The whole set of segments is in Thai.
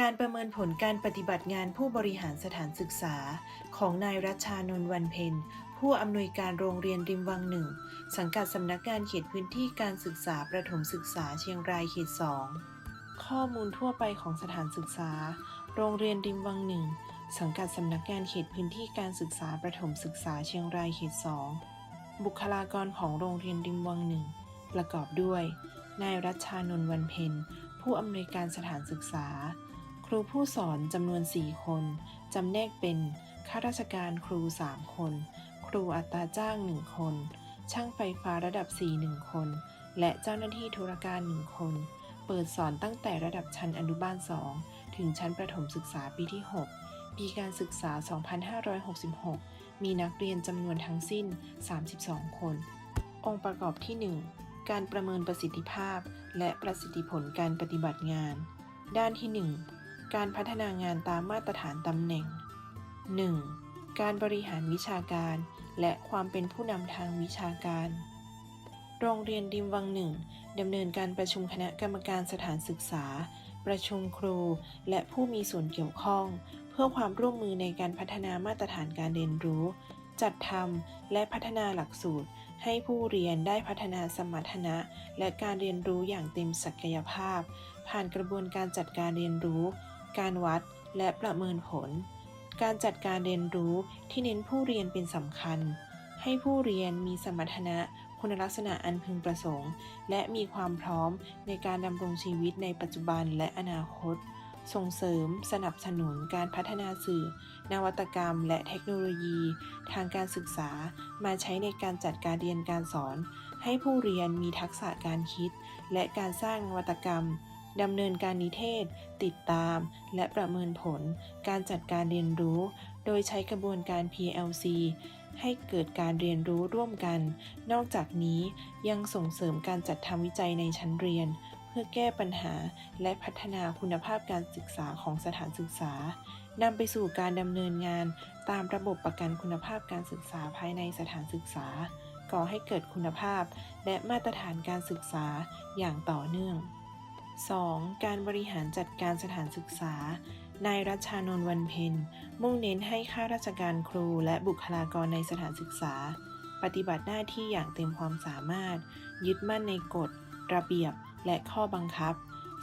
การประเมินผลการปฏิบัติงานผู้บริหารสถานศึกษา ของนายรัชชานนท์วันเพ็ญผู้อำนวยการโรงเรียนริมวังหนึ่ง สังกัดสำนักงานเขตพื้นที่การศึกษาประถมศึกษาเชียงรายเขตสองข้อมูลทั่วไปของสถานศึกษา โรงเรียนริมวังหนึ่งสังกัดสำนักงานเขตพื้นที่การศึกษาประถมศึกษาเชียงรายเขตสองบุคลากรของโรงเรียนริมวังหนึ่งประกอบด้วย นายรัชชานนท์วันเพ็ญผู้อำนวยการสถานศึกษา รูผู้สอนจำนวน 4 คน จำแนกเป็น ข้าราชการครู 3 คน ครูอัตราจ้าง 1 คน ช่างไฟฟ้าระดับ 4 1 คน และเจ้าหน้าที่ธุรการ 1 คน เปิดสอนตั้งแต่ระดับชั้นอนุบาล 2 ถึงชั้นประถมศึกษาปีที่ 6 ปีการศึกษา 2566 มีนักเรียนจำนวนทั้งสิ้น 32 คน องค์ประกอบที่ 1 การประเมินประสิทธิภาพ และประสิทธิผลการปฏิบัติงานด้านที่1 การพัฒนางานตามมาตรฐานตำแหน่ง 1. การบริหารวิชาการ และความเป็นผู้นำทางวิชาการ โรงเรียนริมวังหนึ่งดำเนินการประชุมคณะกรรมการสถานศึกษา ประชุมครู และผู้มีส่วนเกี่ยวข้อง เพื่อความร่วมมือในการพัฒนามาตรฐานการเรียนรู้ จัดทำและพัฒนาหลักสูตร ให้ผู้เรียนได้พัฒนาสมรรถนะ และการเรียนรู้อย่างเต็มศักยภาพ ผ่านกระบวนการจัดการเรียนรู้ การวัดและประเมินผล การจัดการเรียนรู้ที่เน้นผู้เรียนเป็นสำคัญ ให้ผู้เรียนมีสมรรถนะคุณลักษณะอันพึงประสงค์ และมีความพร้อมในการดำรงชีวิตในปัจจุบันและอนาคต ส่งเสริมสนับสนุนการพัฒนาสื่อ นวัตกรรม และเทคโนโลยี ทางการศึกษามาใช้ในการจัดการเรียนการสอน ให้ผู้เรียนมีทักษะการคิด และการสร้างนวัตกรรม ดำเนินการนิเทศ ติดตาม และประเมินผล การจัดการเรียนรู้ โดยใช้กระบวนการ PLC ให้เกิดการเรียนรู้ร่วมกัน นอกจากนี้ยังส่งเสริมการจัดทำวิจัยในชั้นเรียน เพื่อแก้ปัญหาและพัฒนาคุณภาพการศึกษาของสถานศึกษานำไปสู่การดำเนินงานตามระบบประกันคุณภาพการศึกษาภายในสถานศึกษา ก่อให้เกิดคุณภาพและมาตรฐานการศึกษาอย่างต่อเนื่อง 2. การบริหารจัดการสถานศึกษา นายรัชชานนท์วันเพ็ญ มุ่งเน้นให้ข้าราชการครูและบุคลากรในสถานศึกษา ปฏิบัติหน้าที่อย่างเต็มความสามารถ ยึดมั่นในกฎ ระเบียบ และข้อบังคับ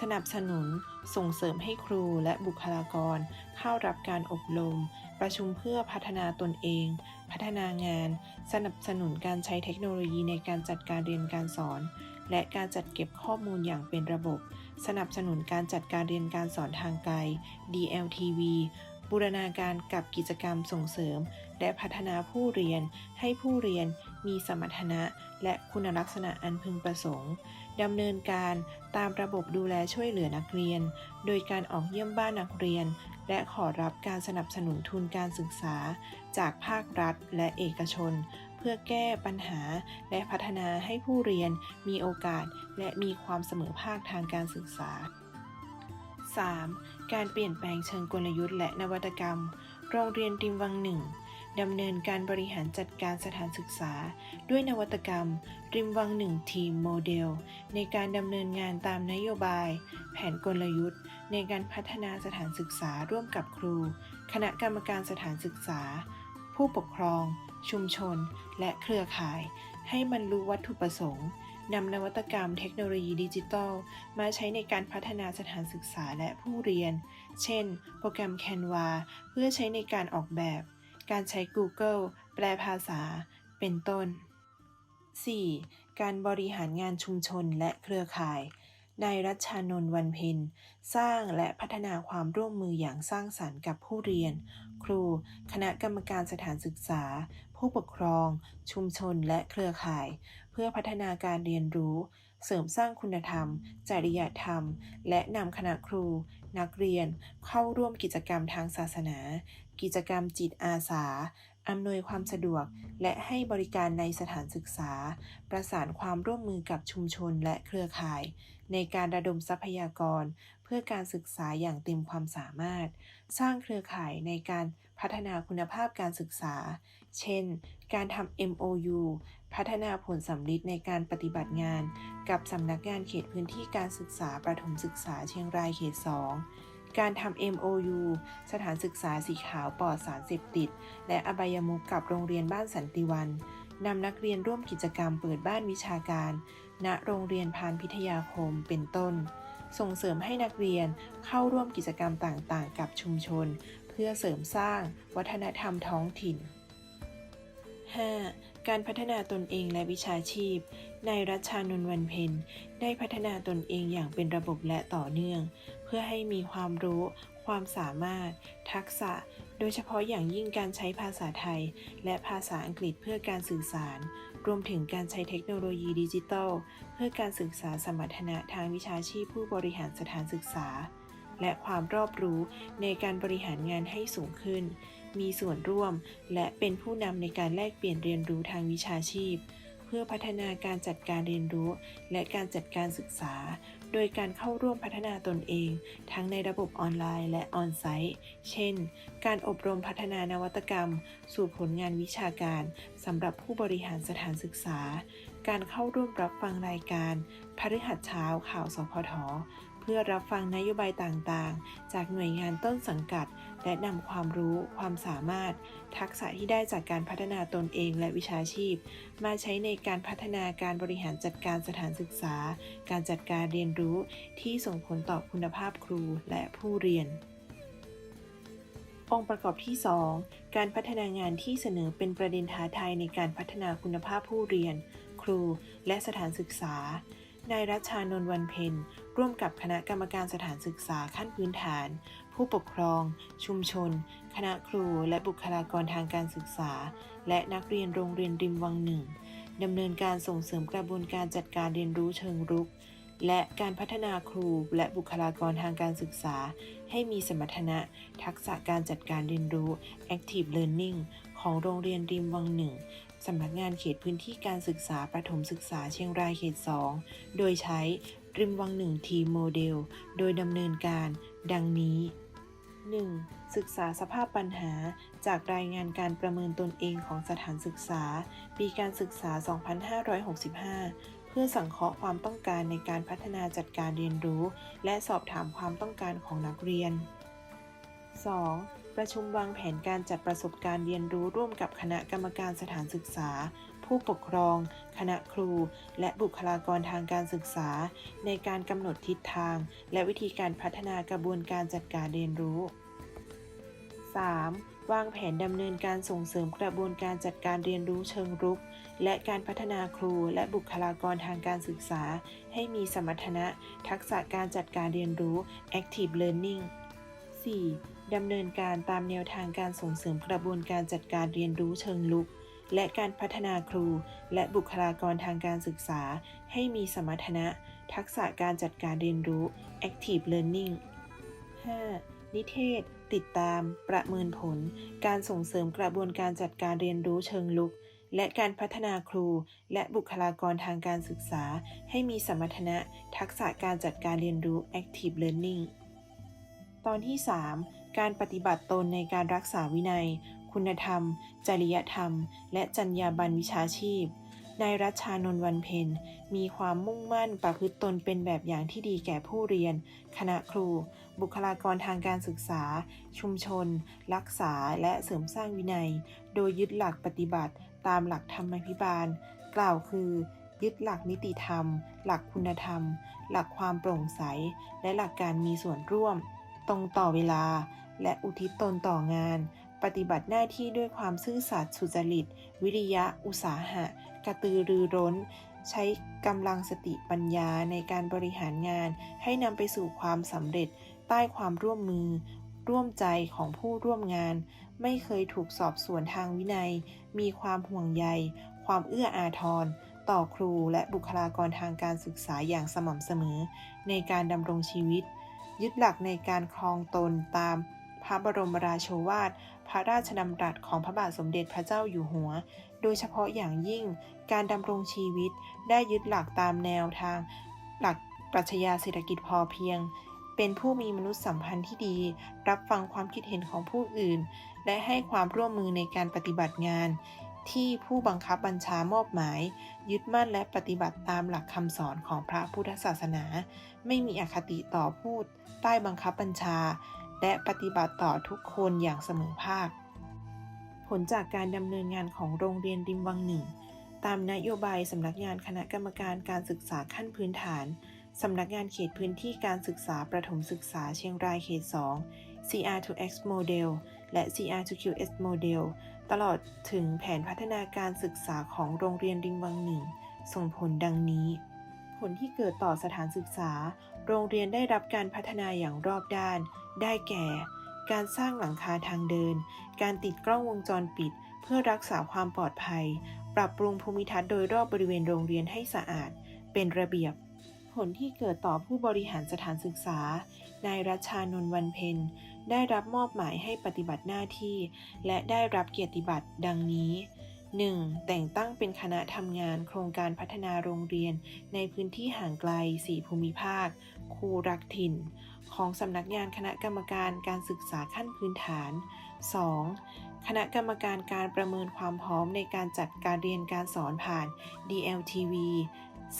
สนับสนุน ส่งเสริมให้ครูและบุคลากร เข้ารับการอบรม ประชุมเพื่อพัฒนาตนเอง พัฒนางาน สนับสนุนการใช้เทคโนโลยีในการจัดการเรียนการสอน และการจัดเก็บข้อมูลอย่างเป็นระบบ สนับสนุนการจัดการเรียนการสอนทางไกล DLTV บูรณาการกับกิจกรรมส่งเสริม และพัฒนาผู้เรียน ให้ผู้เรียนมีสมรรถนะ และคุณลักษณะอันพึงประสงค์ดำเนินการตามระบบดูแลช่วยเหลือนักเรียน โดยการออกเยี่ยมบ้านนักเรียน และขอรับการสนับสนุนทุนการศึกษา จากภาครัฐและเอกชน พื่อแก้ปัญหาและพัฒนาให้ผู้เรียนมีโอกาสและมีความเสมอภาคทางการศึกษา 3. การเปลี่ยนแปลงเชิงกลยุทธ์และนวัตกรรม โรงเรียนริมวังหนึ่งดำเนินการบริหารจัดการสถานศึกษา ด้วยนวัตกรรม ริมวังหนึ่งทีมโมเดล ในการดำเนินงานตามนโยบาย แผนกลยุทธ์ ในการพัฒนาสถานศึกษาร่วมกับครู คณะกรรมการสถานศึกษา ผู้ปกครอง ชุมชน และเครือข่าย ให้บรรลุวัตถุประสงค์นำนวัตกรรมเทคโนโลยีดิจิทัล มาใช้ในการพัฒนาสถานศึกษาและผู้เรียน เช่น โปรแกรม Canva เพื่อใช้ในการออกแบบ การใช้ Google แปลภาษา เป็นต้น 4. การบริหารงานชุมชนและเครือข่าย นายรัชชานนท์วันเพ็ญสร้างและพัฒนาความร่วมมืออย่างสร้างสรรค์กับผู้เรียน ครู คณะกรรมการสถานศึกษา ผู้ปกครอง ชุมชนและเครือข่าย เพื่อพัฒนาการเรียนรู้ เสริมสร้างคุณธรรม จริยธรรม และนำคณะครู นักเรียน เข้าร่วมกิจกรรมทางศาสนา กิจกรรมจิตอาสาอำนวยความสะดวกและให้บริการในสถานศึกษา ประสานความร่วมมือกับชุมชนและเครือข่าย ในการระดมทรัพยากร เพื่อการศึกษาอย่างเต็มความสามารถ สร้างเครือข่ายในการ พัฒนาคุณภาพการศึกษา เช่น การทำ MOU พัฒนาผลสำลิดในการปฏิบัติงาน กับสำนักงานเขตพื้นที่การศึกษาประถมศึกษาเชียงรายเขต 2 การทำ MOU สถานศึกษาสีขาวปลอดสารเสพติด และอบายมุกกับโรงเรียนบ้านสันติวันนำนักเรียนร่วมกิจกรรมเปิดบ้านวิชาการ ณ โรงเรียนพานพิทยาคม เป็นต้น ส่งเสริมให้นักเรียนเข้าร่วมกิจกรรมต่างๆ กับชุมชน พื่อเสริมสร้างวัฒนธรรมท้องถิ่น 5. การพัฒนาตนเองและวิชาชีพ นายรัชชานนท์วันเพ็ญได้พัฒนาตนเองอย่างเป็นระบบและต่อเนื่อง เพื่อให้มีความรู้ ความสามารถ ทักษะ โดยเฉพาะอย่างยิ่งการใช้ภาษาไทย และภาษาอังกฤษเพื่อการสื่อสาร รวมถึงการใช้เทคโนโลยีดิจิทัล เพื่อการศึกษาสมรรถนะทางวิชาชีพผู้บริหารสถานศึกษา และความรอบรู้ในการบริหารงานให้สูงขึ้น มีส่วนร่วมและเป็นผู้นำในการแลกเปลี่ยนเรียนรู้ทางวิชาชีพ เพื่อพัฒนาการจัดการเรียนรู้ และการจัดการศึกษา โดยการเข้าร่วมพัฒนาตนเอง ทั้งในระบบออนไลน์และออนไซต์ เช่น การอบรมพัฒนานวัตกรรม สู่ผลงานวิชาการสำหรับผู้บริหารสถานศึกษา การเข้าร่วมรับฟังรายการพฤหัสเช้าข่าวสพท เพื่อรับฟังนโยบายต่างๆ จากหน่วยงานต้นสังกัด และนำความรู้ความสามารถ ทักษะที่ได้จากการพัฒนาตนเองและวิชาชีพ มาใช้ในการพัฒนาการบริหารจัดการสถานศึกษา การจัดการเรียนรู้ที่ส่งผลต่อคุณภาพครูและผู้เรียนองค์ประกอบที่ 2 การพัฒนางานที่เสนอเป็นประเด็นท้าทายในการพัฒนาคุณภาพผู้เรียน ครู และสถานศึกษา นายรัชชานนท์วันเพ็ญร่วมกับคณะกรรมการสถานศึกษาขั้นพื้นฐาน ผู้ปกครอง ชุมชน คณะครูและบุคลากรทางการศึกษา และนักเรียนโรงเรียนริมวังหนึ่งดำเนินการส่งเสริมกระบวนการจัดการเรียนรู้เชิงรุก และการพัฒนาครูและบุคลากรทางการศึกษา ให้มีสมรรถนะ ทักษะการจัดการเรียนรู้ active learning ของโรงเรียนริมวังหนึ่ง สำนักงานเขตพื้นที่การศึกษาประถมศึกษาเชียงรายเขต 2 โดยใช้ริมวังหนึ่งทีโมเดล โดยดำเนินการ ดังนี้ 1. ศึกษาสภาพปัญหา จากรายงานการประเมินตนเองของสถานศึกษา ปีการศึกษา 2565 เพื่อสังเคราะห์ความต้องการในการพัฒนาจัดการเรียนรู้ และสอบถามความต้องการของนักเรียน 2. ประชุมวางแผนการจัดประสบการณ์เรียนรู้ร่วมกับคณะกรรมการสถานศึกษา ผู้ปกครอง คณะครู และบุคลากรทางการศึกษา ในการกำหนดทิศทาง และวิธีการพัฒนากระบวนการจัดการเรียนรู้ 3. วางแผนดำเนินการส่งเสริมกระบวนการจัดการเรียนรู้เชิงรุก และการพัฒนาครูและบุคลากรทางการศึกษา ให้มีสมรรถนะ ทักษะการจัดการเรียนรู้ active learning 4. ดำเนินการตามแนวทางการส่งเสริมกระบวนการจัดการเรียนรู้เชิงลุก และการพัฒนาครู และบุคลากรทางการศึกษา ให้มีสมรรถนะ ทักษะการจัดการเรียนรู้ active learning 5. นิเทศ ติดตาม ประเมินผล การส่งเสริมกระบวนการจัดการเรียนรู้เชิงลุก และการพัฒนาครู และบุคลากรทางการศึกษา ให้มีสมรรถนะ ทักษะการจัดการเรียนรู้ active learning ตอนที่ 3 การปฏิบัติตนในการรักษาวินัย คุณธรรม จริยธรรม และจรรยาบรรณวิชาชีพนายรัชชานนท์วันเพ็ญมีความมุ่งมั่นประพฤติตนเป็นแบบอย่างที่ดีแก่ผู้เรียน คณะครู บุคลากรทางการศึกษา ชุมชน รักษาและเสริมสร้างวินัย โดยยึดหลักปฏิบัติ ตามหลักธรรมพิบาล กล่าวคือ ยึดหลักนิติธรรม หลักคุณธรรม หลักความโปร่งใส และหลักการมีส่วนร่วม ตรงต่อเวลา และอุทิศตนต่องาน ปฏิบัติหน้าที่ด้วยความซื่อสัตย์สุจริต วิริยะ อุตสาหะ กระตือรือร้น ใช้กำลังสติปัญญาในการบริหารงาน ให้นำไปสู่ความสำเร็จ ใต้ความร่วมมือ ร่วมใจของผู้ร่วมงาน ไม่เคยถูกสอบสวนทางวินัย มีความห่วงใย ความเอื้ออาทรต่อครูและบุคลากรทางการศึกษาอย่างสม่ำเสมอ ในการดำรงชีวิต ยึดหลักในการครองตนตามพระบรมราโชวาท พระราชดำรัสของพระบาทสมเด็จพระเจ้าอยู่หัว โดยเฉพาะอย่างยิ่งการดำรงชีวิตได้ยึดหลักตามแนวทาง หลักปรัชญาเศรษฐกิจพอเพียง เป็นผู้มีมนุษยสัมพันธ์ที่ดี รับฟังความคิดเห็นของผู้อื่น และให้ความร่วมมือในการปฏิบัติงาน ที่ผู้บังคับบัญชามอบหมาย ยึดมั่นและปฏิบัติตามหลักคำสอนของพระพุทธศาสนา ไม่มีอคติต่อผู้ใต้บังคับบัญชา และปฏิบัติต่อทุกคนอย่างเสมอภาค ผลจากการดำเนินงานของโรงเรียนริมวังหนึ่ง ตามนโยบายสำนักงานคณะกรรมการการศึกษาขั้นพื้นฐานสำนักงานเขตพื้นที่การศึกษาประถมศึกษาเชียงรายเขต 2 CR2X Model และ CR2QS Model ตลอดถึงแผนพัฒนาการศึกษาของโรงเรียนริมวังหนึ่ง ส่งผลดังนี้ ผลที่เกิดต่อสถานศึกษา โรงเรียนได้รับการพัฒนาอย่างรอบด้าน ได้แก่ การสร้างหลังคาทางเดิน การติดกล้องวงจรปิด เพื่อรักษาความปลอดภัย ปรับปรุงภูมิทัศน์โดยรอบบริเวณโรงเรียนให้สะอาด เป็นระเบียบ ผลที่เกิดต่อผู้บริหารสถานศึกษา นายรัชชานนท์วันเพ็ญ ได้รับมอบหมายให้ปฏิบัติหน้าที่ และได้รับเกียรติบัตรดังนี้ 1. แต่งตั้งเป็นคณะทำงานโครงการพัฒนาโรงเรียน ในพื้นที่ห่างไกล 4 ภูมิภาคครูรักถิ่น ของสำนักงานคณะกรรมการการศึกษาขั้นพื้นฐาน 2. คณะกรรมการการประเมินความพร้อมในการจัดการเรียนการสอนผ่าน DLTV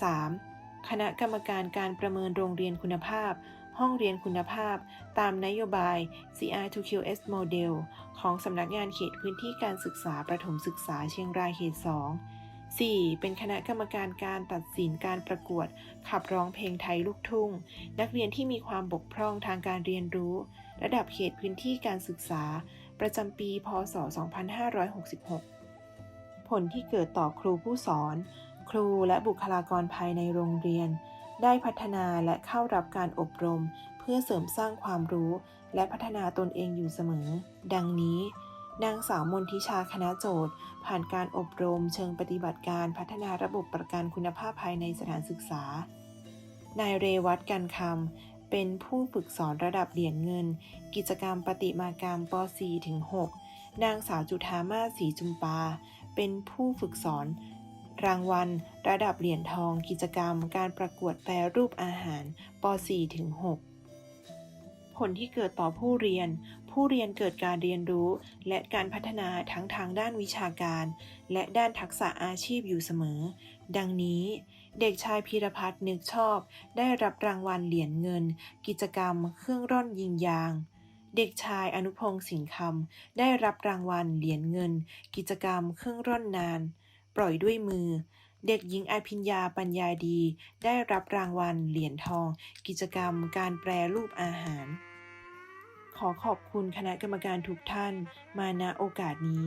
3. คณะกรรมการการประเมินโรงเรียนคุณภาพ ห้องเรียนคุณภาพ ตามนโยบาย CR2QS Model ของสำนักงานเขตพื้นที่การศึกษาประถมศึกษาเชียงรายเขต 2 4. เป็นคณะกรรมการการตัดสินการประกวด ขับร้องเพลงไทยลูกทุ่ง นักเรียนที่มีความบกพร่องทางการเรียนรู้ ระดับเขตพื้นที่การศึกษา ประจำปี พศ 2566 ผลที่เกิดต่อครูผู้สอน ครูและบุคลากรภายในโรงเรียน ได้พัฒนาและเข้ารับการอบรม เพื่อเสริมสร้างความรู้ และพัฒนาตนเองอยู่เสมอ ดังนี้ นางสาวมนทิชาคณะโจทย์ ผ่านการอบรมเชิงปฏิบัติการพัฒนาระบบประกันคุณภาพภายในสถานศึกษา นายเรวัตกันคำเป็นผู้ฝึกสอนระดับเหรียญเงิน กิจกรรมปฏิมากรรมป .4 ถึง 6 นางสาวจุธามาศรีจุมปา เป็นผู้ฝึกสอน รางวัล ระดับเหรียญทองกิจกรรม การประกวดแปรรูปอาหารป .4 ถึง 6 ผลที่เกิดต่อผู้เรียน ผู้เรียนเกิดการเรียนรู้ และการพัฒนาทั้งทางด้านวิชาการ และด้านทักษะอาชีพอยู่เสมอ ดังนี้ เด็กชายพีรพัฒน์นึกชอบ ได้รับรางวัลเหรียญเงิน กิจกรรม เครื่องร่อนยิงยางเด็กชายอนุพงศ์สิงคำได้รับรางวัลเหรียญเงิน กิจกรรมเครื่องร่อนนาน ปล่อยด้วยมือ เด็กหญิงอภิญญาปัญญาดี ได้รับรางวัลเหรียญทอง กิจกรรมการแปรรูปอาหาร ขอขอบคุณคณะกรรมการทุกท่านมาณโอกาสนี้